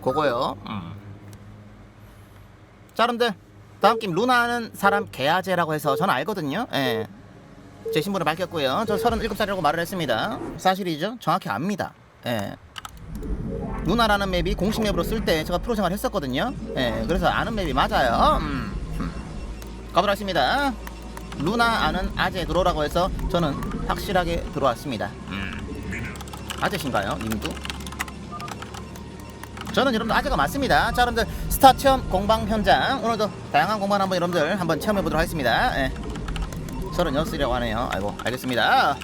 그거요. 음. 자, 여러분들 다음 게임 루나는 사람 개아제라고 해서 저는 알거든요. 예. 제 신분을 밝혔고요. 저 37살이라고 말을 했습니다. 사실이죠? 정확히 압니다. 예. 루나라는 맵이 공식 맵으로 쓸 때 제가 프로 생활 했었거든요. 예. 그래서 아는 맵이 맞아요. 음. 음. 가보도록 하겠습니다. 루나 아는 아재 들어오라고 해서 저는 확실하게 들어왔습니다. 음. 아재신가요? 님도? 저는 여러분들 아재가 맞습니다. 자, 여러분들 스타 체험 공방 현장 오늘도 다양한 공방 한번 여러분들 한번 체험해 보도록 하겠습니다. 예. 36이라고 하네요. 아이고, 알겠습니다.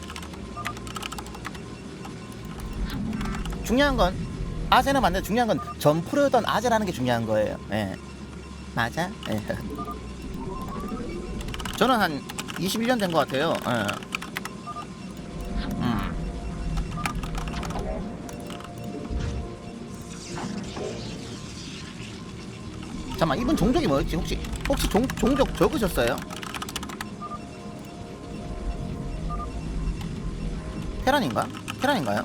중요한 건 아재는 맞는데 중요한 건전 프로였던 아재라는 게 중요한 거예요. 예. 맞아? 예. 저는 한 21년 된 것 같아요. 예. 잠깐만 이분 종족이 뭐였지? 혹시 혹시 종, 종족 적으셨어요? 테란인가? 테란인가요?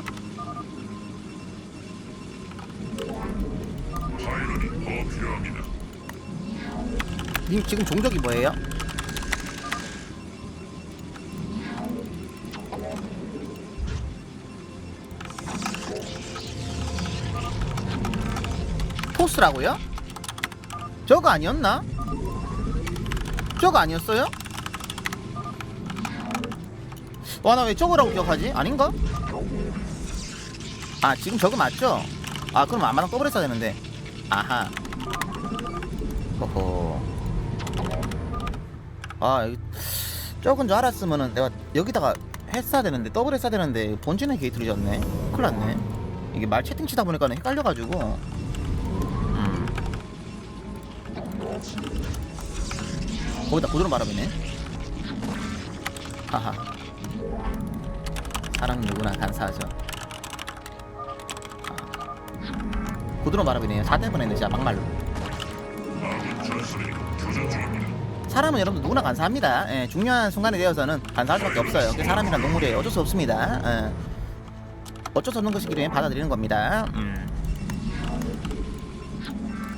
님 지금 종족이 뭐예요? 토스라고요? 저거 아니었나? 저거 아니었어요? 와 나 왜 저거라고 기억하지? 아닌가? 아 지금 저거 맞죠? 아 그럼 아마랑 더블했어야 되는데 아하 호호 아 여기 적은 줄 알았으면은 내가 여기다가 했어야 되는데 더블 했어야 되는데 본진에 게이트를 졌네 큰일 났네 이게 말 채팅 치다 보니까 헷갈려가지고 거기다 고드름 바람이네 하하 사랑 누구나 간사하죠 아. 고드름 바람이네요 4대 보냈네 진짜 막말로. 사람은 여러분 누구나 간사합니다. 예, 중요한 순간에 되어서는 간사할 수밖에 없어요. 그 사람이란 동물이에요. 어쩔 수 없습니다. 예. 어쩔 수 없는 것이기 때문에 받아들이는 겁니다. 음.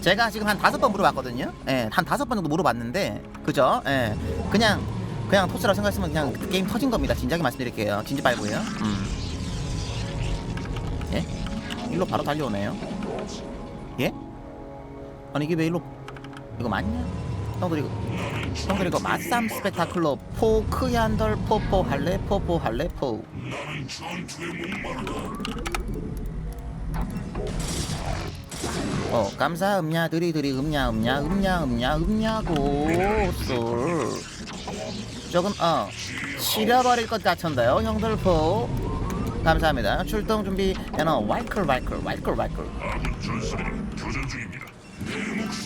제가 지금 한 다섯 번 물어봤거든요. 예, 한 다섯 번 정도 물어봤는데, 그죠? 예, 그냥 그냥 토스라고 생각했으면 그냥 게임 터진 겁니다. 진작에 말씀드릴게요. 진지 말고요. 음. 예? 일로 바로 달려오네요. 예? 아니 이게 왜 일로 이거 맞냐? 형들 이거 형들 이거 맞삼 스펙타클러 포크 얀덜 포포 할래 포포 할래 포 어 감사 음냐 드리드리 음냐 음냐 음냐 음냐 음냐고 쏠 조금 어 시려버릴 것 같은데요 형들 포 감사합니다 출동 준비 에너 와이클 와이클 와이클 와이클.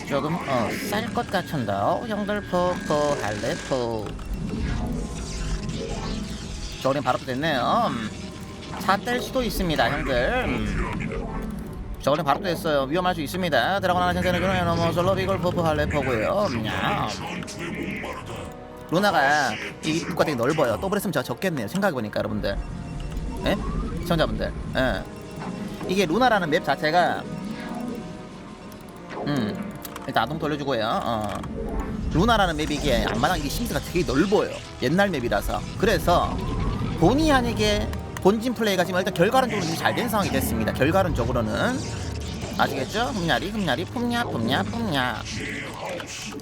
조금 어 쌀 것 같은데요 형들 포 포 할래 포 저린 바로 됐네요 음. 차뗄 수도 있습니다 형들 음. 저번에 바로 됐어요. 위험할 수 있습니다. 드라곤 하나 생선을 주는 넘어 솔로 이걸 퍼프 할래 포고요. 야. 루나가 이 입구가 되게 넓어요. 더블 했으면 저 적겠네요. 생각해보니까 여러분들. 예? 시청자분들. 예. 이게 루나라는 맵 자체가 음 일단 아동 돌려주고요. 어. 루나라는 맵이 이게 안마당 이게 심스가 되게 넓어요. 옛날 맵이라서. 그래서 본의 아니게 본진 플레이가 지금 일단 결과론적으로 좀잘된 상황이 됐습니다. 결과론적으로는 아시겠죠? 흠냐리 흠냐리 품냐 품냐 품냐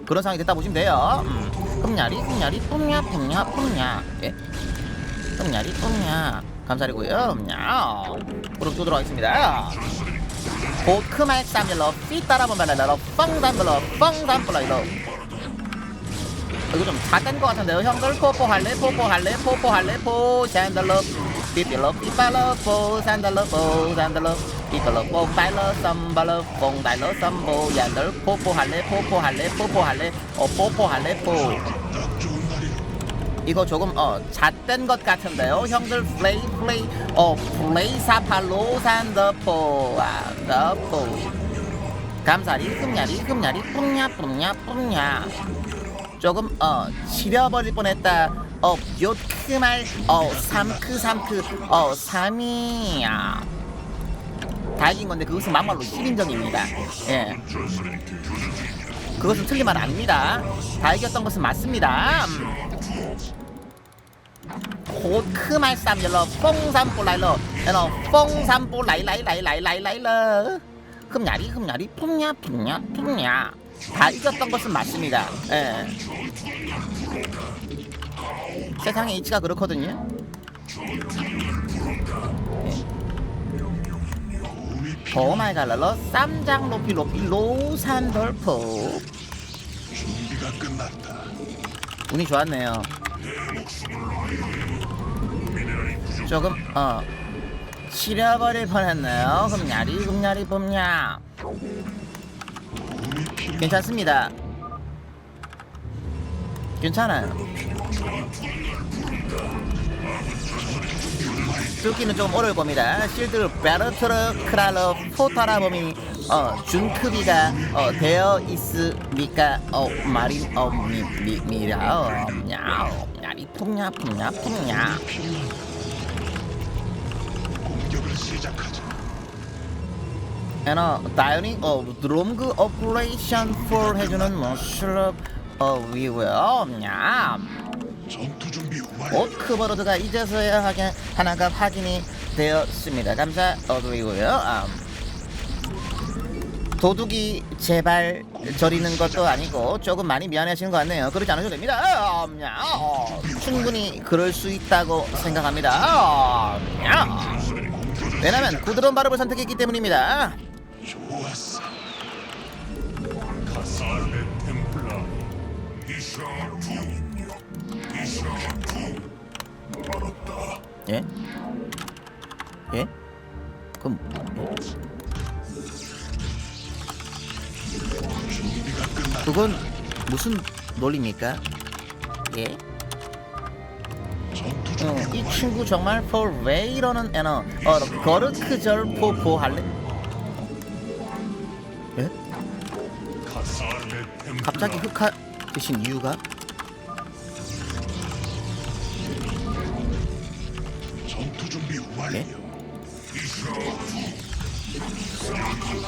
그런 상황이 됐다 보시면 돼요. 음. 흠냐리 흠냐리 품냐 품냐 품냐 예? 흠냐리 품냐 감사드리고요. 흠냐 그럼 쏘도록 하겠습니다. 보크말 쌈일러 삐따라보면은 뻥담블러 뻥담블러 이거 좀 작은 것 같은데요 형들 포포 할래 포포 할래 포포 할래 포 샌들러 삐삐러 삐빠러 포 샌들러 포 샌들러 삐빠러 포 빨러 썸벌러 뽕 달러 썸보 얀들 포포 할래 포포 할래 포포 할래 어 포포 할래 포 이거 조금 어 잣된 것 같은데요. 형들 플레이 플레이. 어 플레이 사팔로 산더포 안더포. 감사리 흠냐리 흠냐리 뿜냐 뿜냐 뿜냐. 조금 어 지려버릴 뻔했다 어 요트말 어 삼크 그 삼크 그, 어 삼이야. 다 이긴 건데 그것은 막말로 1인전입니다. 예. 그것은 틀린 말 아닙니다. 다 이겼던 것은 맞습니다. 음. 호크말 쌈열러 뽕삼뽀라일러 에너 어, 뽕삼뽀라이라이라이라이라이라이러 흠야리 흠야리 퐁냐 퐁냐 퐁냐. 다 이겼던 것은 맞습니다. 예. 세상의 이치가 그렇거든요. 오마이갓랄러 쌈장 로피 로피 로산 돌프 준비가 끝났다. 운이 좋았네요. 조금 어 치려버릴 뻔했네요. 금야리 금야리 봄냐 괜찮습니다. 괜찮아요. 뚫기는 좀 어려울 겁니다. 실드 베르트르 크랄러 포타라 범이 어 준크비가 어 되어 있습니까? 어 마린 어 미 미라 어 냐, 야리 풍냐 풍냐 풍냐. 공격을 시작하자. 에너 다이닝 어 드롬그 오퍼레이션 4 해주는 머슐럽 어 위고요. 냐. 전투 준비 완료. 오크버로드가 이제서야 하게 하나가 확인이 되었습니다. 감사 어드이고요. 아, 도둑이 제발 저리는 것도 아니고 조금 많이 미안해하시는 것 같네요. 그러지 않으셔도 됩니다. 아, 야, 어, 충분히 그럴 수 있다고 생각합니다. 아, 야. 왜냐면 부드러운 발음을 선택했기 때문입니다. 좋았어. 예? 예? 그럼 끝났다. 그건 무슨 논리입니까? 예? 어, 이 친구 정말 폴왜 이러는 애너 어, 거르크절 포포 할래? 예? 갑자기 흑화 되신 이유가?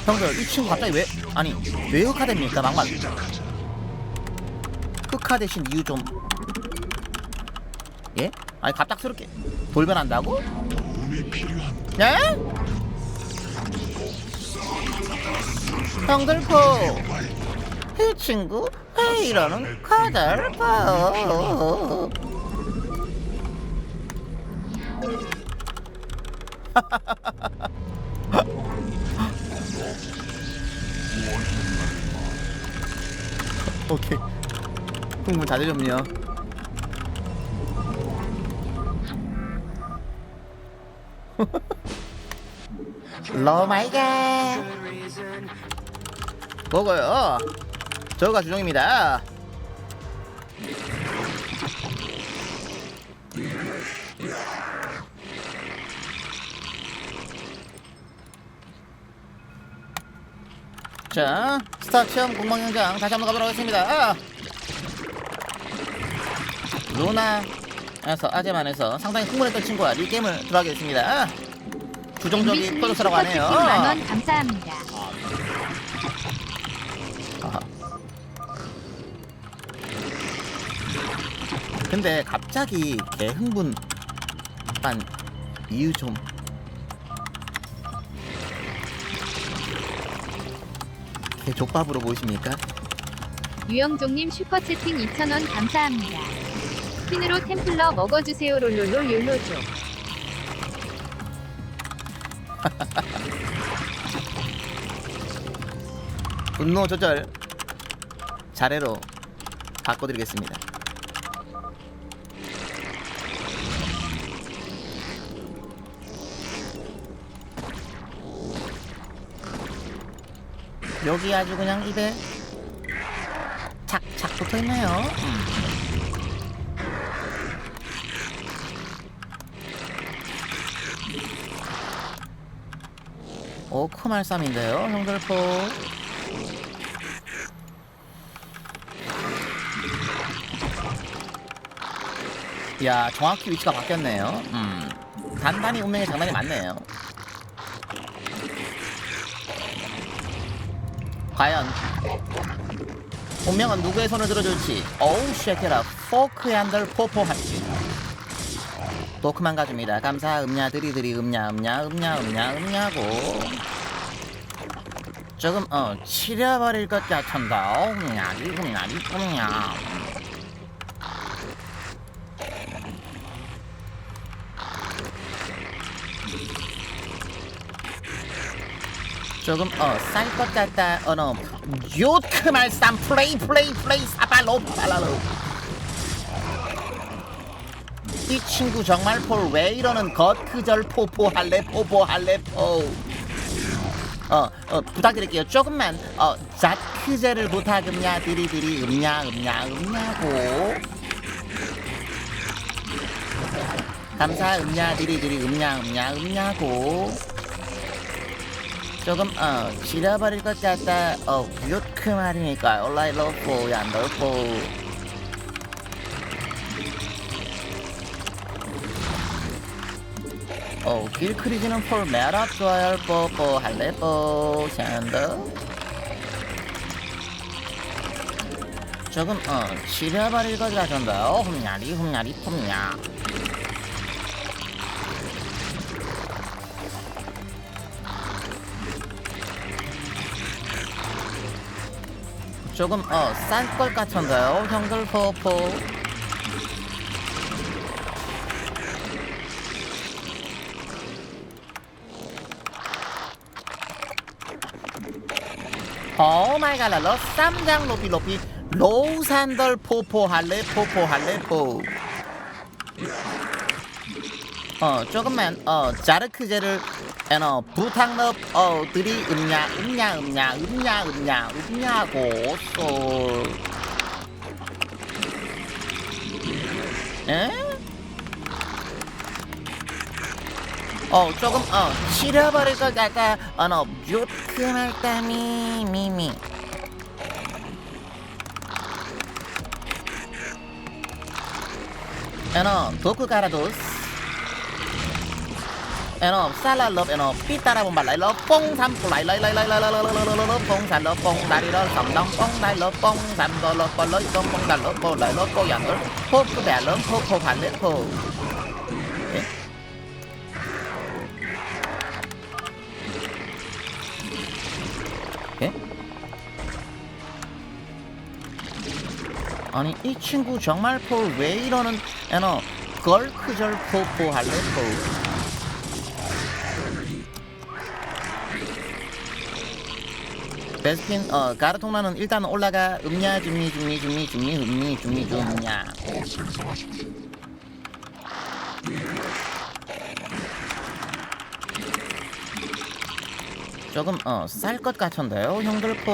형들 이 친구 갑자기 왜 아니 왜 흑화됩니까 막말. 흑화 되신 이유 좀 예? 아니 갑작스럽게 돌변한다고? 예? 형들 포 완료. 이 친구 왜 이러는 카달파 오케이. 흥분 다 되셨네요. 러마이 갓. 먹어요. 저가 주종입니다. 자 스타 체험 공방 현장 다시 한번 가보도록 하겠습니다. 루나 에서 아제만에서 상당히 흥분했던 친구가 이 게임을 들어가게 됐습니다. 주종적이 MBC님 프로듀서라고 하네요. 만원 감사합니다. 아하. 근데 갑자기 개 흥분 한 이유 좀 개 족밥으로 보이십니까? 유영종님 슈퍼채팅 2,000원 감사합니다. 핀으로 템플러 먹어주세요 롤롤롤 욜로죠. 분노 조절 자례로 바꿔드리겠습니다. 여기 아주 그냥 입에 착착 붙어 있네요. 음. 오크 말쌈인데요, 형들 포. 야 정확히 위치가 바뀌었네요 음 단단히 운명의 장난이 많네요 과연 운명은 누구의 손을 들어줄지. 어우 쉐케라. 포크 핸들 포포 한지 도크만 가줍니다. 감사 음냐 드리드리 음냐 음냐 음냐 음냐 음냐고. 조금 어 치려버릴 것 같은다. 음냐리 음냐리 음냐 조금 어쌀 것 같다 어너 요크 말쌈 플레이 플레이 플레이 사발로 발라로. 이 친구 정말 폴 왜 이러는 겉그절 포포할래 포포할래 포. 어, 어 부탁드릴게요. 조금만 어 자크제를 부탁음냐 드리드리 음냐 음냐 음냐고. 감사 음냐 드리드리 음냐 음냐 음냐고 조금 어 지려버릴 것 같다. 어 요크 말이니까. 온라인 로포 얀더포 어 길크리즈는 폴 메랍 좋아요 뽀뽀 할래 뽀 샨더. 조금 어 지려버릴 것 같은다 어 흠냐리 흠냐리 폼냐 조금 것 같은데요. 형들 포포. 오 마이 갓 랄러 쌈장 로피 로피 로산덜 포포 할래? 포포 할래? 포. 어 조금만 어 자르크제를 에너 부탁럽 어 들이 음냐 음냐 음냐 음냐 음냐 음냐고 쏠. 에? 어 조금 어 치려버릴 것 같아. 어너 뷰트할 따미 미미. 에너 도쿠 가라도스 에너 살라 럽 에너 삐따라 본 발 라이러 뽕삼 뽕라이 라이 라이 라이 라이 라이 라이라 뽕살러 뽕다리러 삼당 뽕라이러 뽕삼더러 뻘러 이동 뽕달러 뽕라이러 뽕양걸 포크 배러 포포 발레 포 예? 아니 이 친구 정말 폴왜 이러는 에너 걸크절 포포 할래 포 베스킨 어 가르 통나는 일단 올라가. 음냐 준미 준미 준미 준미 음미 준미 준냐. 조금 어 쌀 것 같은데요 형들 포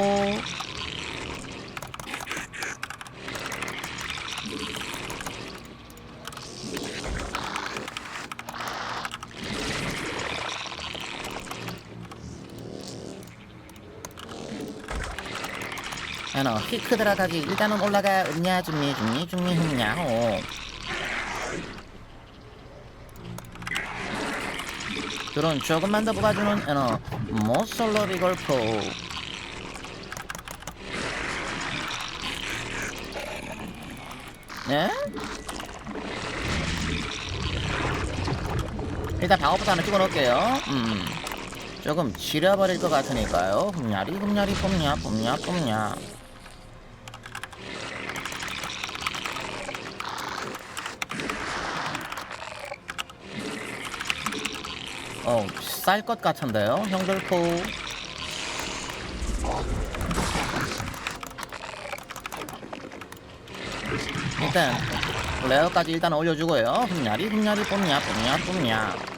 야너 히크 들어가기 일단은 올라가 음냐 준미 준미 준미 흠냐 호 드론 조금만 더 뽑아주는 야너 모솔로 비골포 네? 일단 방어부터 하나 찍어놓을게요. 음. 조금 지려버릴 것 같으니까요. 흠냐리 흠냐리 폼냐 폼냐 폼냐 어, 쌀 것 같은데요, 형들 포. 일단 레어까지 일단 올려주고요. 흠냐리 흠냐리 뽐냐 뽐냐 뽐냐.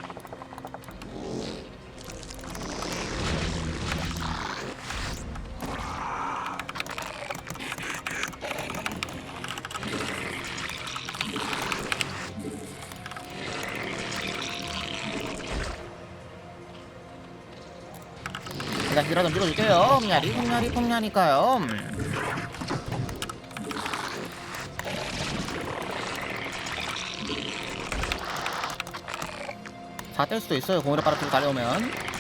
찍어줄게요. 흠냐리 흠냐리 폼냐니까요. 음. 다뗄 수도 있어요. 공으로 빨아들고 달려오면.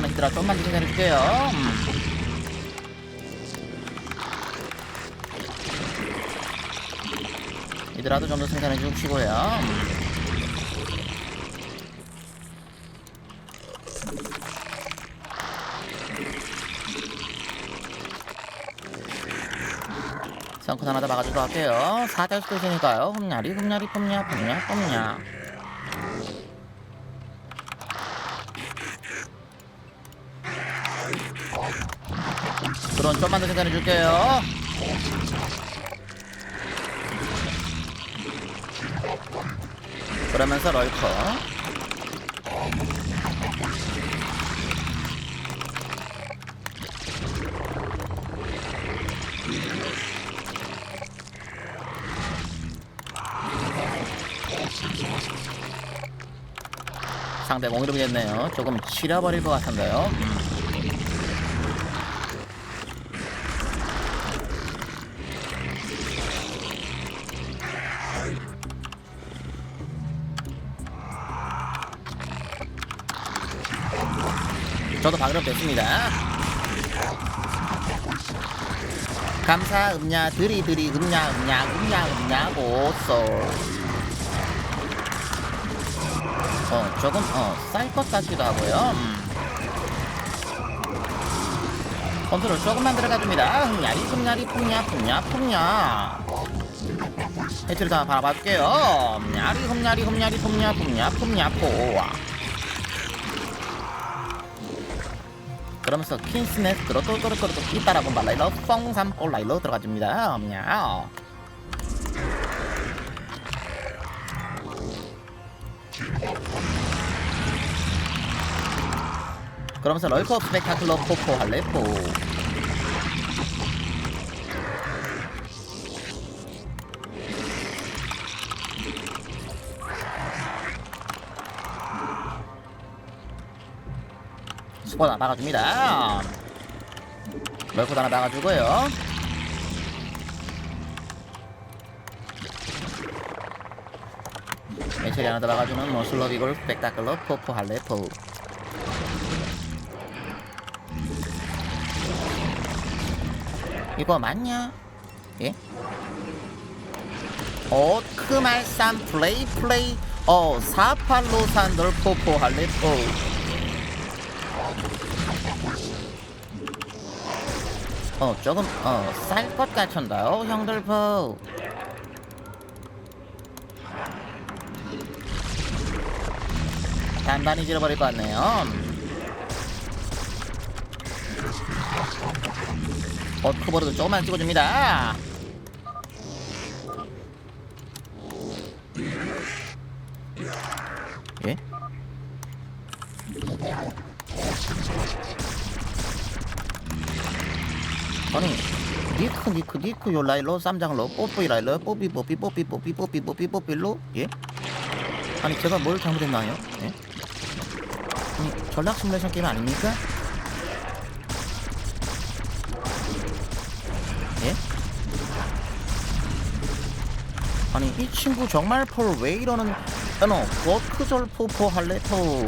일단은 얘들아 좀만 더 생각해줄게요 음. 얘들아도 좀 더 생산해 주시고요 음. 성큰 하나 더 막아주도록 할게요. 4대 수도 있으니까요. 흠냐리 흠냐리 폼냐 폼냐 폼냐. 드론 좀만 더 생산해 줄게요. 그러면서 럴커. 상대 공이름이 됐네요. 조금 치려버릴 것 같은데요. 저도 방금 됐습니다. 감사 음냐 드리 드리 음냐 음냐 음냐 음냐고 쏠. 어 조금 어쌀 것 같기도 하고요. 음. 컨트롤 조금만 들어가줍니다. 흠냐리 흠냐리 풍냐 풍냐 풍냐. 해치를 다 바라볼게요. 흠냐리 흠냐리 흠냐리 풍냐 풍냐 풍냐 포와. 그러면서 퀸스네스트로 또또또또 이따라고 말라일로 펑삼 올라일로 들어가줍니다. 흠냐. 그러면서 럴커 스펙타클러 포포 할레포 스포 하나 박아줍니다. 럴커 하나 박아주고요. 메체리 하나 더 박아주는 뭐 슬러비골 스펙타클러 포포 할레포. 이거 맞냐? 예? 어, 크말산 플레이 플레이. 어, 사팔로산 널포포 할레포 어, 조금 어, 쌀것 같은데요, 형들 포 단단히 질러버릴 것 같네요 버크버드도 조금만 찍어줍니다. 예? 아니 니크 요 라일로 쌈장로 뽀뽀이 라일로 뽀삐 뽀삐 뽀삐 뽀삐 뽀삐 뽀삐 뽀삐로 예? 아니 제가 뭘 잘못했나요? 예? 아니 전략 시뮬레이션 게임 아닙니까? 예? 아니 이 친구 정말 폴 왜 이러는 어너 워크절 포포 할레포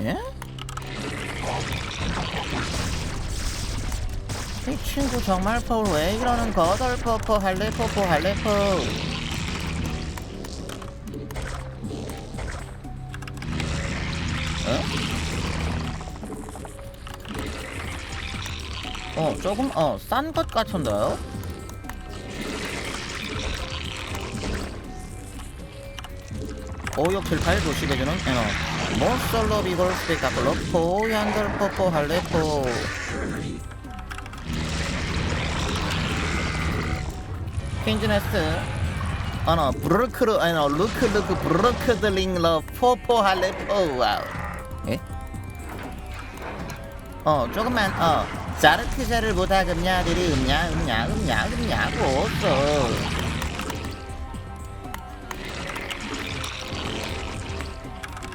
예? 이 친구 정말 폴왜 이러는 거덜 포포 할레포포 할레포 어? 어 조금 어 싼 것 같은데요? 오육 칠팔 조식해주는 에너 모솔로 비골 스페카클로 포얀들 포포 할레포 퀸즈 네스트 어너 브르크르 에너 루크 루크 브르크들링 러 포포 할레포 와우. 예? 어 조금만 어. 자르크자를 보다 금냐들이? 음냐 음냐 음냐 음냐고 또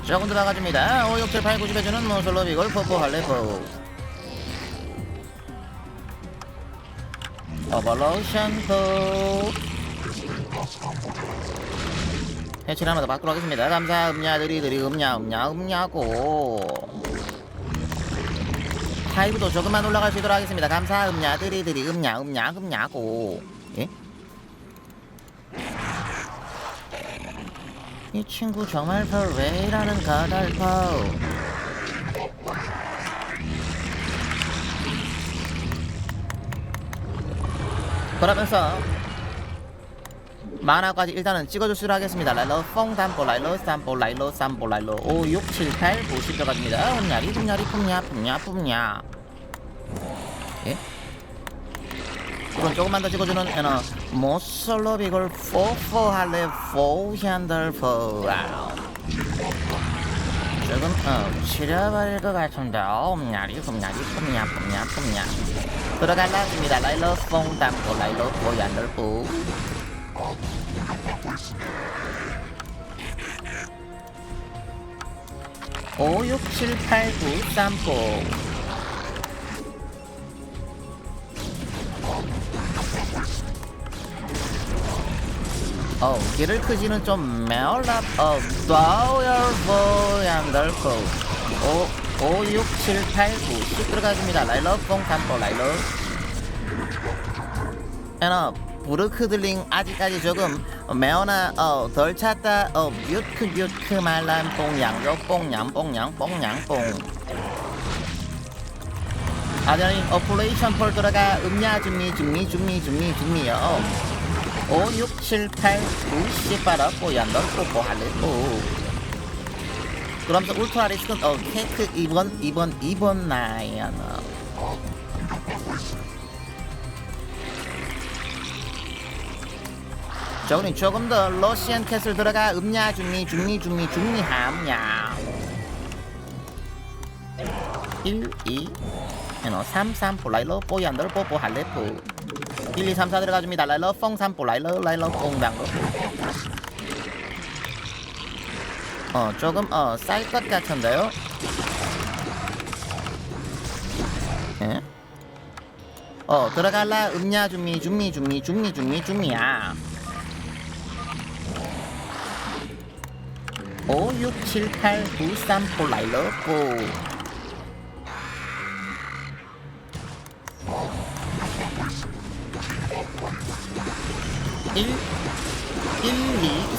조금 들어가줍니다. 5 6 7 8 9 10 해주는 모솔로 비 골 포포 할레포 포 해치를 하나 더 받도록 하겠습니다. 감사 음냐 드리드리 음냐 음냐 음냐고. 하이브도 조금만 올라갈 수 있도록 하겠습니다. 감사 음냐 드리드리 음냐 음냐 음냐고. 예? 이 친구 정말 이러는 거달퍼 그러면서 만화까지 일단은 찍어주시도록 하겠습니다. 라일러 뽕담보 라일러 쌈보 라일러 쌈보 라일러 5 6 7 8 90 들어갑니다. 흠냐리 흠냐리 품냐 품냐 품냐 예? 이건 조금만 더 찍어주는 에너 모솔로 비걸 포포 할래 포 핸들 포 조금 어 치려버릴 것 같은데 흠냐리 흠냐리 품냐 품냐 품냐 들어갈라 합니다. 라일러 뽕담보 라일러 포 핸들 포 오, 육, 칠, 팔, 구, 쌈보. 어, 길을 크지는 좀 매올랍, 어, 도열 보양 넓고. 오, 오, 육, 칠, 팔, 구, 씩 들어가줍니다. 라일러, 뽕, 쌈보, 라일러. 에너, 부르크들링 아직까지 조금 매어나 어, 덜 찼다 어 뮤크 뮤크 말란 뽕양 요 뽕양 뽕 양 뽕 양 뽕 아저니 어플레이션 폴 들어가 음냐 준미 준미 준미 준미 준미요 5 6 7 8 9 10 빨아 뽀얀 널 뽀뽀 할래 뽀 그러면서 울트라 리스크는 어 케이크 2번 2번 2번 나이야 저는 조금 더 러시안 캐슬 들어가. 음냐 중미 중미 중미 중미 함냐. 1 2 에너 3 3 볼라일러 뽀얀들 뽀뽀 할레포. 1 2 3 4 들어가 줍니다. 라일러 펑3 볼라일러 라일러 뽕당로 어 조금 어 쌀 것 같은데요? 예? 어 들어갈라. 음냐 중미 중미 중미 중미 중미 중미야. 5 6 7 8 9 3 폴라일러 9 1 1 2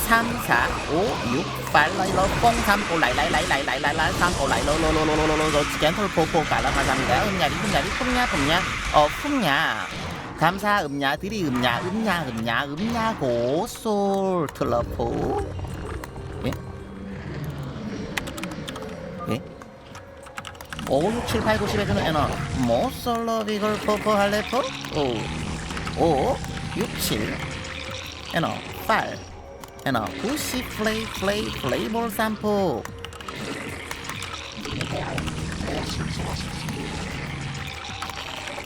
3 4 5 6 빨라일러 뽕3 폴라일라이 라이 라이 라이 라이 라이 3 폴라일러 로로로로로로로 지겐 톨 포포 갈라 감사합니다 음냐리 음냐리 품냐 품냐 어 품냐 감사 음냐 드리 음냐 음냐 음냐 음냐 고 솔 틀러포 예? 예? 5, 6, 7, 8, 9, 10에 주는 에너 모솔로 비걸 포포 할레포 5 5, 6, 7 에너 8 9, 10 플레이 플레이 플레이볼 삼포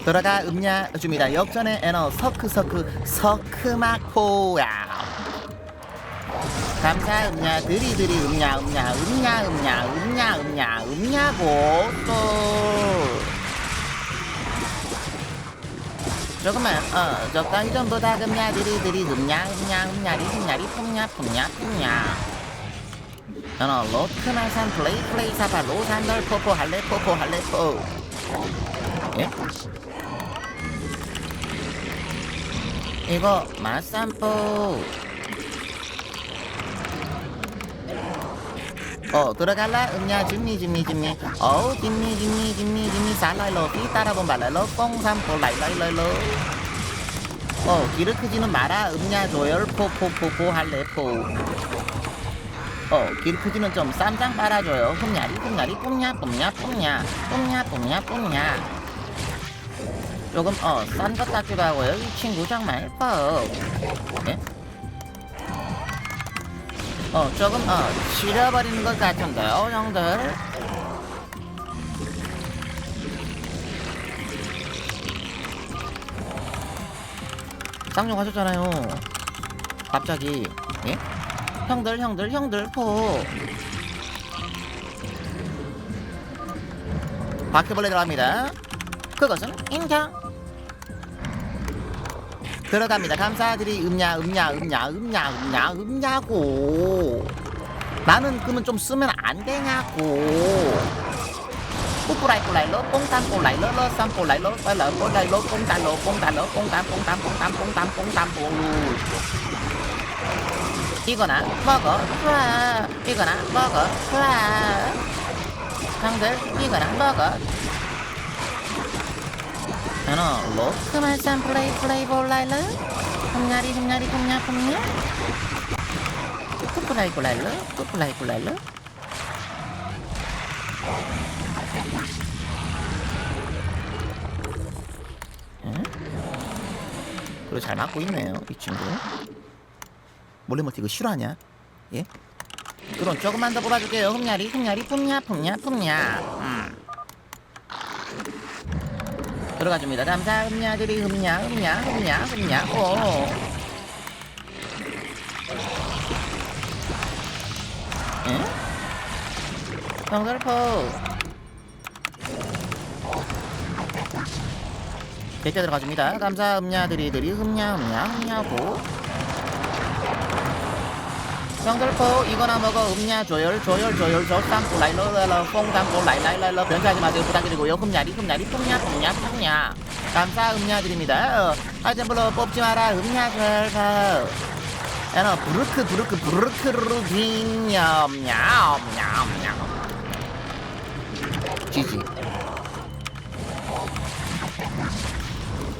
들어가 음냐 줍니다. 역전의 에너 서크 서크 서크마코야. 감사 음냐 드리드리 음냐 음냐 음냐 음냐 음냐 음냐 음냐고. 또 조금만 어 적당히 좀 보다 금냐 드리드리 음냐 음냐 음냐리 음냐리 품냐 품냐 품냐 어 로트나산 플레이 플레이 사파 로산덜 포포 할레 포포 할레 포. 예? 이거 마산포 어 들어갈라? 음냐? 진미 진미 진미. 어우 진미 진미 진미 진미. 살라일로 삐따라본 발라일로 뽕삼포 라이라이라이로 어 기르 크지는 마라. 음냐 조열 포포포포 할래포. 어 기르 크지는 좀 쌈장 빨아줘요. 흠냐리 흠냐리 뿜냐 뿜냐 뿜냐. 뿜냐 뿜냐 뿜냐. 조금 어 싼 것 같기도 하고요. 이 친구 정말 뻑 예? 어 조금 어 지려버리는 것 같은데요 형들. 쌍용 하셨잖아요. 갑자기 예? 형들 형들 형들 포 바퀴벌레 들어갑니다. 그것은 인형 들어갑니다. 감사드리 음냐 음냐 음냐 음냐 음냐 음냐고. 나는 그러면 좀 쓰면 안 되냐고. 이거나 먹어 좋아. 이거나 먹어 좋아. 형들 이거나 먹어. 로크만 쌈 플레이 플레이 흠냐리 흠냐리 흠냐 흠냐 쿠플라이 콜라일러 쿠플라이 콜라일러 응? 그리고 잘 맞고 있네요 이 친구 몰래 멀티 이거 실화냐? 예? 그럼 조금만 더 뽑아줄게요 흠냐리 흠냐리 품냐 품냐 품냐 음. 들어가줍니다. 감사 흠냐들이 흠냐 흠냐 흠냐 흠냐 오. 응? 정설포. 대자 들어가줍니다. 감사 흠냐들이들이 흠냐 흠냐 흠냐고. 정설포 이거나 먹어 흠냐 조열 조열 조열 조쌈 꿀라이러러 뽕담 꿀라이라이라러 변사하지 마세요. 부탁드리고요. 흠냐리 흠냐리 품냐 품냐 품냐. 감사 흠냐드립니다. 어, 아이템블로 뽑지 마라. 흠냐 절거 야너 부르크 부르크 부르크르르 빙냠냠냠냠. 지지.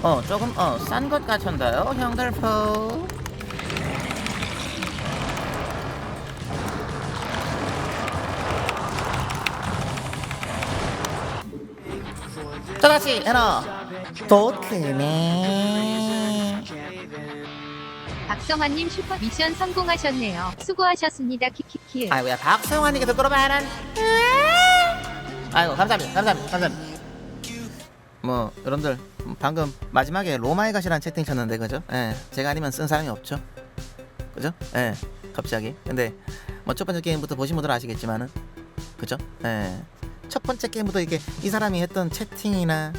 어 조금 어싼것 같은데요 형들 포 또다시 또 크네 박성환님 슈퍼 미션 성공하셨네요. 수고하셨습니다. 키키키. 아이고야 박성환님께서 들어봐란 아이고 감사합니다 감사합니다 감사합니다 뭐 여러분들 방금 마지막에 로마의 가시라는 채팅 쳤는데 그죠? 예 제가 아니면 쓴 사람이 없죠 그죠? 예 갑자기 근데 뭐 첫 번째 게임부터 보신 분들은 아시겠지만은 그죠? 예 첫 번째 게임부터 이게 이 사람이 했던 채팅이나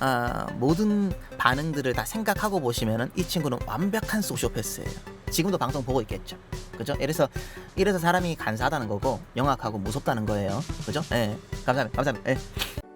아, 모든 반응들을 다 생각하고 보시면은 이 친구는 완벽한 소시오패스예요. 지금도 방송 보고 있겠죠. 그죠? 이래서 이래서 사람이 간사하다는 거고 영악하고 무섭다는 거예요. 그죠? 예. 감사합니다. 감사합니다. 예.